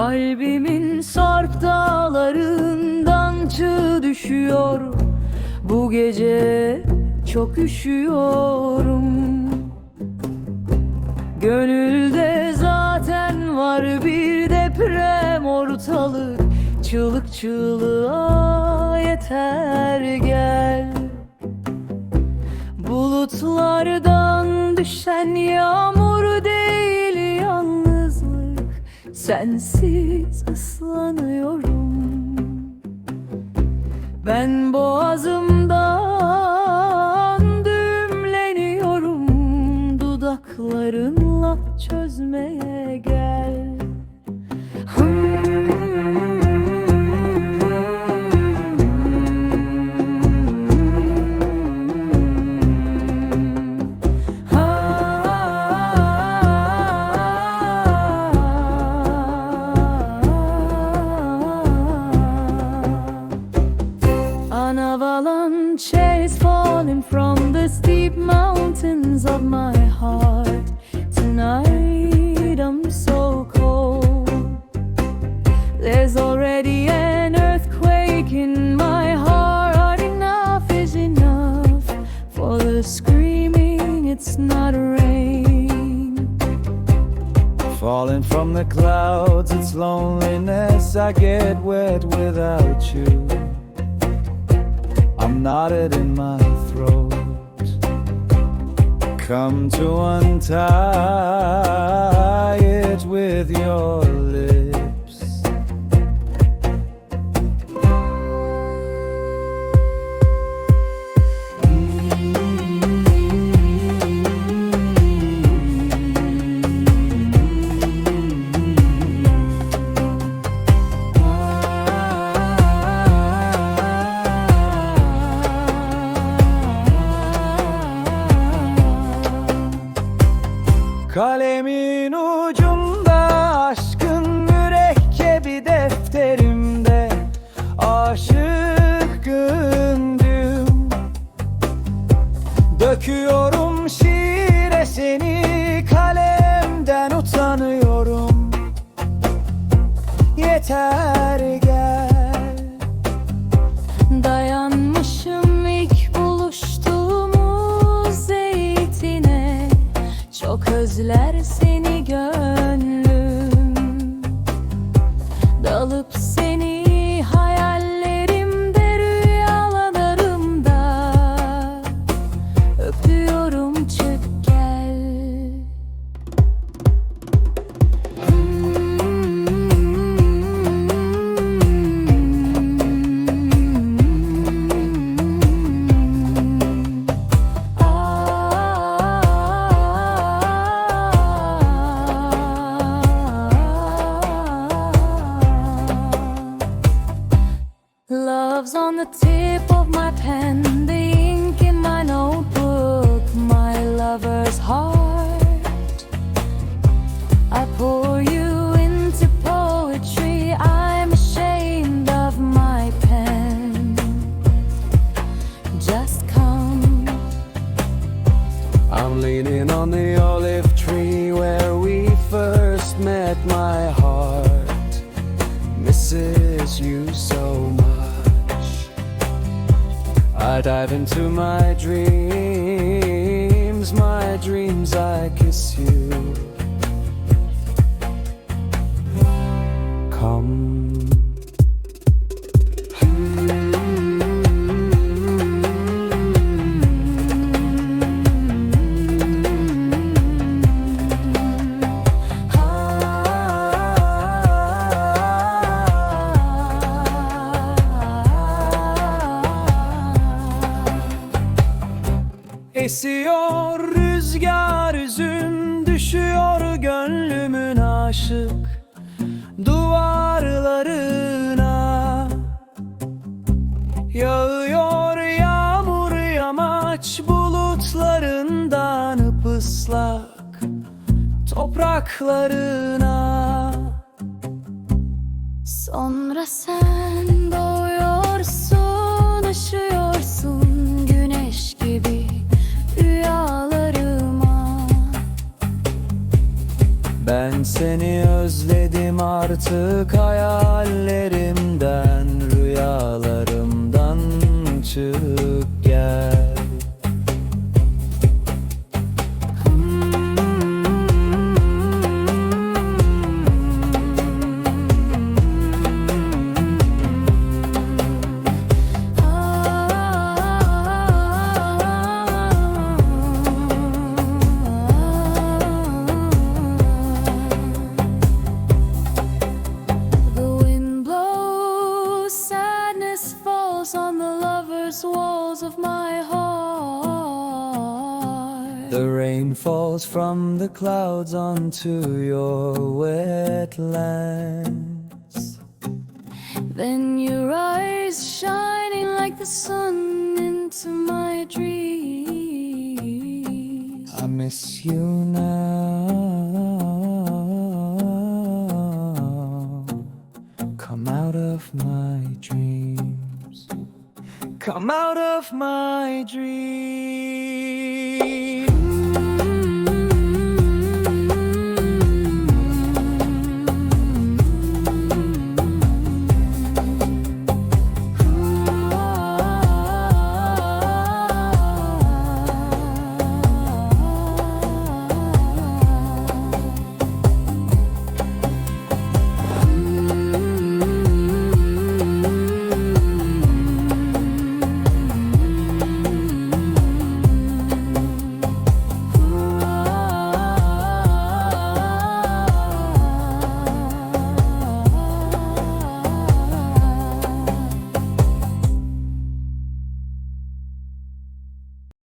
Kalbimin sarp dağlarından çığ düşüyor. Bu gece çok üşüyorum. Gönülde zaten var bir deprem ortalık. Çığlık çığlığa yeter gel. Bulutlardan düşen yağmur değil Sensiz ıslanıyorum. Ben boğazımdan It's not rain. Falling from the clouds, it's loneliness. I get wet without you. I'm knotted in my throat. Come to untie it with your lips. Yeter on the olive tree where we first met. My heart misses you so much. I dive into my dreams, my dreams, I kiss you. Aşık duvarlarına. Yağıyor yağmur yamaç bulutlarından ıpıslak topraklarına. Sonra sen doğuyorsun, Ben seni özledim artık hayallerimden Rüyalarımdan çık falls on the lover's walls of my heart. The rain falls from the clouds onto your wetlands Then your eyes shining like the sun into my dreams. I miss you now. Come out of my dreams. Come out of my dreams.